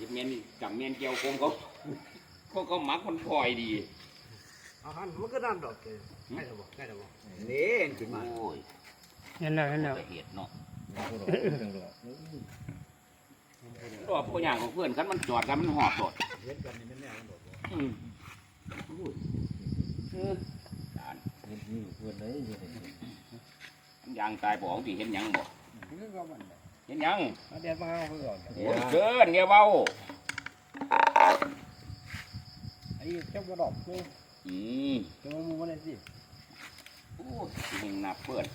อีเมนนี่กับเมนเกี่ยวกลมเขาเขาเขามักมันพลอยดี อาหารมันก็นั่นดอกเกใกล้แล้วบ่ใกล้แล้วบ่นี่กินมาโอ้ยเห็นแล้วเห็นแล้วแต่เหตุเนาะตัวพวกอย่างของเพื่อนกันมันจอดกันมันหอบโดดเฮ็ดกันนี่แม่นแน่มันดอกบ่อืมเออจานนี่เพื่อนเลยอยู่นี่มันยางตายบอกที่เห็นหยังบอกนี่ก็มัน เห็นหยังมาเดี๋ยวมาเอาเพื่อนโอ้ยเกินเงี้ยเบ้าไอ้เจ้าบ่ดอกกูอืมจะมามูมาได้สิโอ้ยยิงนับเปิด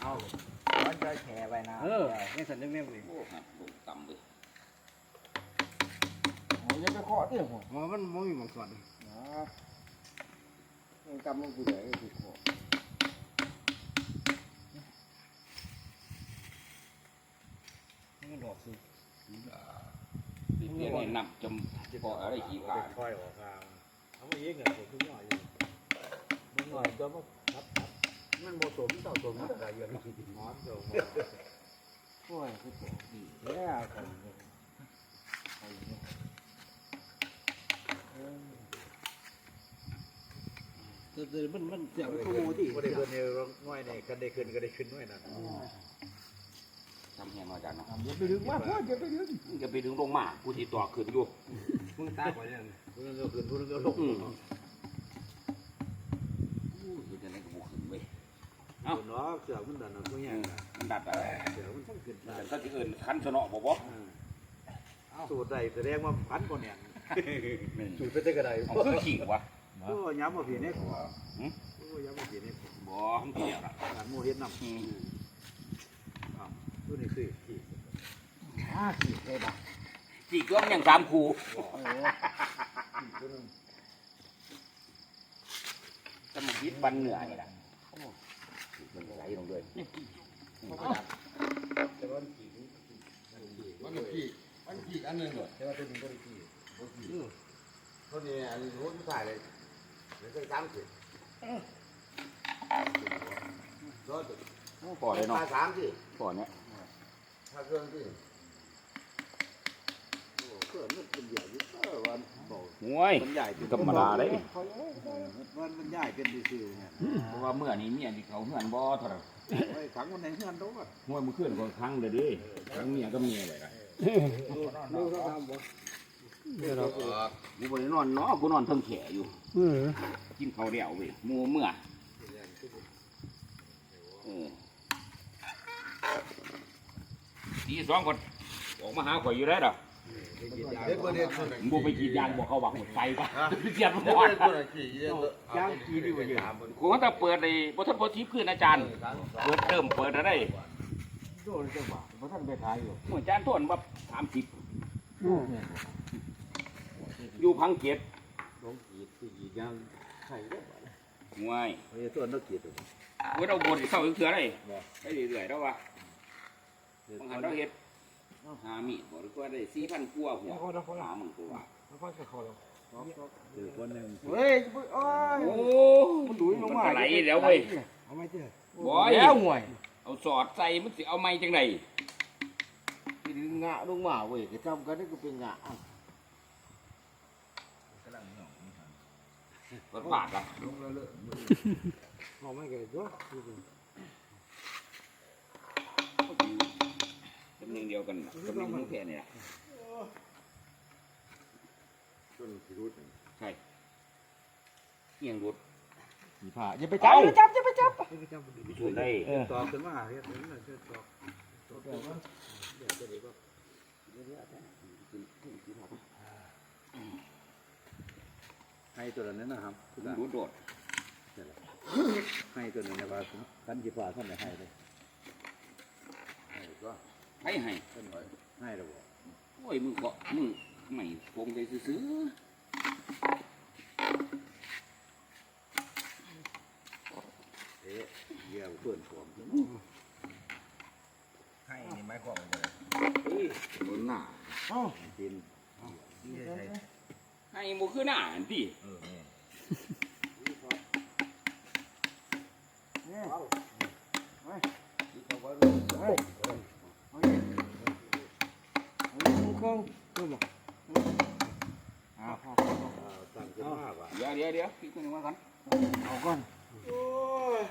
เอาวันใจแฉไปนะเออนี่สันนิษฐานเลยโอ้ครับลูกต่ำเลยโอ้ยไปขอที่หัวบ่มันบ่มีหม่องสอนนะมึงกำมึงกูได้กูขอ มันด อกสิติดเรียนให้นับจมพออะไรขี้ขาดค่อยออกทางเอามาเองอะผมคือน้อยอยู่มันน้อยตัวมันครับครับมันบ่สมเท่าสมมันก็เยอะหอมเจ้าโอ้ยกูขอดีแล้วกันแต่แต่มันมันเสียงกูดิบ่ได้เพิ่นเนี่ยน้อยนี่กันได้ขึ้นก็ได้ขึ้นน้อยนั่นทำเฮียนมาจากเนาะอย่าไปดึงมาพ่ออย่าไปดึงมึงจะไปดึงลงมากูที่ต่อขึ้นอยู่มึงตาบ่เนี่ยเพิ่นก็ขึ้นเพิ่นก็ลงอืมอู้ยจะไหนกูบ่ขึ้นเว้ยเอ้าเนาะเสือมันดันเอาตัวใหญ่มันดัดอะไรเสือมันต้องขึ้นได้แต่ถ้าที่อื่นคันชนะบ่บ่สูตรใดแสดงว่าพันคนเนี่ยนี่สูตรเป็นได้กระไดเอาคือขิงวะโอ้ย้ำมาผีเนี่ยหืมโอ้ย้ำมาผีเนี่ยบ่มันเกี่ยวละการโมเฮ็ดน้ำอืมอ้าว ตัวนี้คือขี้ห้าสิบเลยบ้างสี่เครื่องยังสามคูโอ้โหจะมาคิดบันเหนือนี่ล่ะโอ้มันไหลลงเลยแต่ว่าขี้มันกี่มันกี่อันหนึ่งเหรอแต่ว่าตัวนี้ก็ได้ขี้คนนี้อันนี้รู้ไม่ใช่เลยเดี๋ยวจะตามสิรถโอ้พอเลยเนาะมาสามสิพอเนี้ย ถ้าเครื่องสิโอ้เครื่องมันเป็นใหญ่ยิ่งเออวันบอกห่วยมันใหญ่ธรรมดาเลยมันมันใหญ่เป็นดีซิวเนี่ยเพราะว่าเมื่อนี้เมียที่เขาเฮือนบ่เท่าไหร่ไอ้ขังคนไหนเฮือนรู้อะห่วยมันขึ้นคนครั้งเลยดิครั้งเมียก็เมียเลยกันลูกเขาทำบ่เดี๋ยวเรากูบ่ได้นอนเนาะกูนอนเทิงแขอยู่เออกินข้าวเดียวเว้ยหมูเมื่อ เออทีสองคนออกมาหาข่อยอยู่ได้ดอกเด็กคนนี้คนไหนมึงบ่ไปกรีดยางบอกเขาว่าหมดไฟปะเสียบเด็กก่อนคนไหนขี่เยอะย่างขี้ดีกว่าเยอะกูก็จะเปิดในบ่ทันบ่ทิพย์ขึ้นอาจารย์ เปิดเติมเปิดอะไรโดนจังหวะเพราะท่านไปขายอยู่หมู่อาจารย์ทวนว่า30อืมอยู่พังเกียรติลงขี้ขี้ย่างไข่ได้บ่ห่วยเฮ้ยตัวนักกีฬากูเราบ่ได้เศร้าอีกเทื่อได้ไปเรื่อยๆแล้วว่า บางหันเราเฮ็ดหามีดบ่หรือว่าได้4,000กว่าหัวหามึงกูว่าเออคนหนึ่งเฮ้ยโอ้ยโอ้มันดุยลงมาไหลแล้วเว้ยเอาไม่เจอบ่อยแล้วห่วยเอาสอดใส่มันสิเอาไม้จังไดที่ดึงงะลงมาเว้ยก็จำกันนี่ก็เป็นงะรถบาดล่ะเอาไม่เกิดด้วย ดียวกันน่ะตำแหน่งของแค่นี่ล่ะต้นพิรุษใช่เอียงรถสีผ้าอย่าไปจับอย่าไปจับอย่าไปจับไม่ไปจำบุญไปช่วยได้ต่อขึ้นมาเฮ็ดเห็นเลยเฮ็ดต่อเดี๋ยวจะดีก็ให้ตัวนั้นนะครับรู้โดดให้ตัวนี้นะครับกันจีฟ้าท่านไหนให้เลยก็ ให้ให้ต้นหน่อยให้เราบอกโอ้ยมึงก็มึงไม่คงใจซื้อเอ๊ะเยี่ยมเพื่อนผมให้นี่ไม้กวาดเลยๆบนหน้ากินให้บ่คือหน้าอันติเออนี่เนี่ยที่เขาว่า กองคือบ่อ้าวสั่งจะมากว่ะเดี๋ยวเดี๋ยวเดี๋ยวคิดกันว่ากันเอาก่อนโอ้ย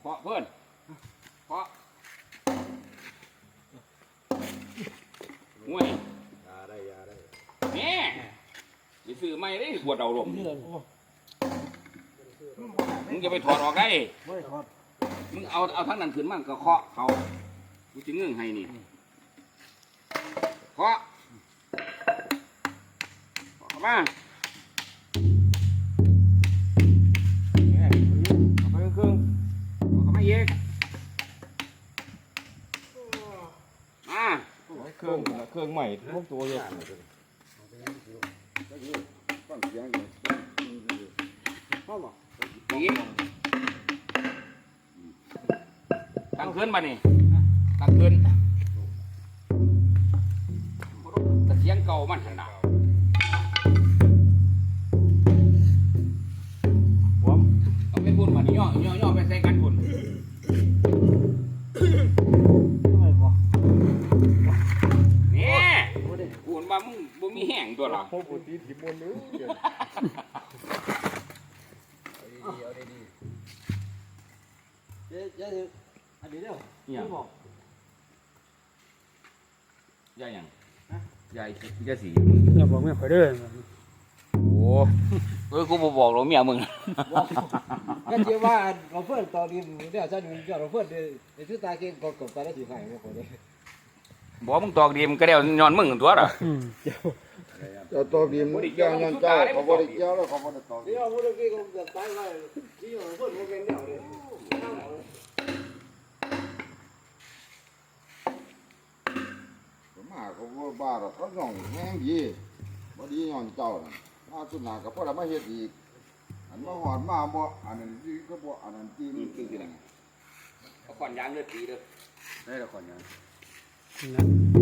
เคาะเพื่อนเคาะห่วยยาได้ยาได้แนี่ไปซื้อไม่ได้ปวดเอาลมมึงจะไปถอดออกได้ไม่ถอด มึงเอาเอาทั้งนั้นขึ้นมาก็เคาะเขากูจะเงื่อนให้นี่เคาะเคาะเข้ามาเอาไปครึ่งเคาะเข้ามาอีกมาเครื่องเครื่องใหม่พวกตัวเยอะฟังเสียงอยู่เข้าบ่อีก ขึ้นมานี่ตั้งขึ้นต่เสียงเก่ามันขนาดหัวเอาไปบุญมานี่ย่อย่อย่อไปใส่กันบุญนี่บุญมามึงบ่มีแห้งตัวละพวกกูตีสิบนนู้เอาดี๋ยวเจ๊เจ๊อัน นี้เด้อเนี่ยบอก ยายหยังยายยายสีอย่าบอกแม่ข่อยเด้อโอ้เออกูบ่บอกหรอกเมียมึงก็เชื่อว่าเราเพื่อนตอนนี้เดี๋ยวฉันจะเราเพื่อนในชื่อตาเก่งก็กบตาได้สีไข่ไม่พอเลยบอกมึงตอกดีมนก็เดียวย้อนมึงตัวละอืมเจ้าตัวดีมเจ้ายันเจ้าเขาบ่ได้เจ้าแล้วเขาบ่ได้ตอกเดี๋ยวเมื่อกี้ก็จะตายว่าที่เราเพื่อนมันเป็นเดี่ยวเลย มาเขาบ่บ้าหรอกเขาย่องแห้งดีบ่ดีย้อนเจ้าน่ะมาสุดหน้าก็พอแล้วมาเฮ็ดอีก อันมาหอดมาบ่อันนั้นดีก็บ่อันนั้นตีนคือคือเอาขอนยางเลือดตีเด้อได้ละขอนยางนะ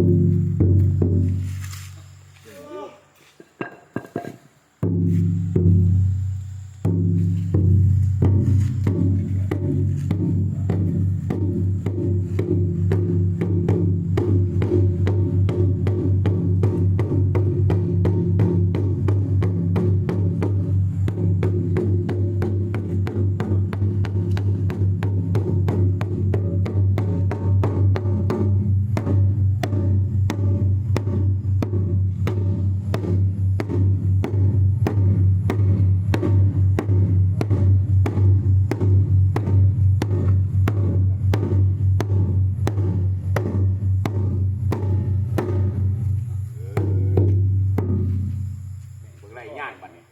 างไรย่านบัดนี้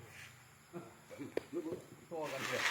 โทษกันเถอะ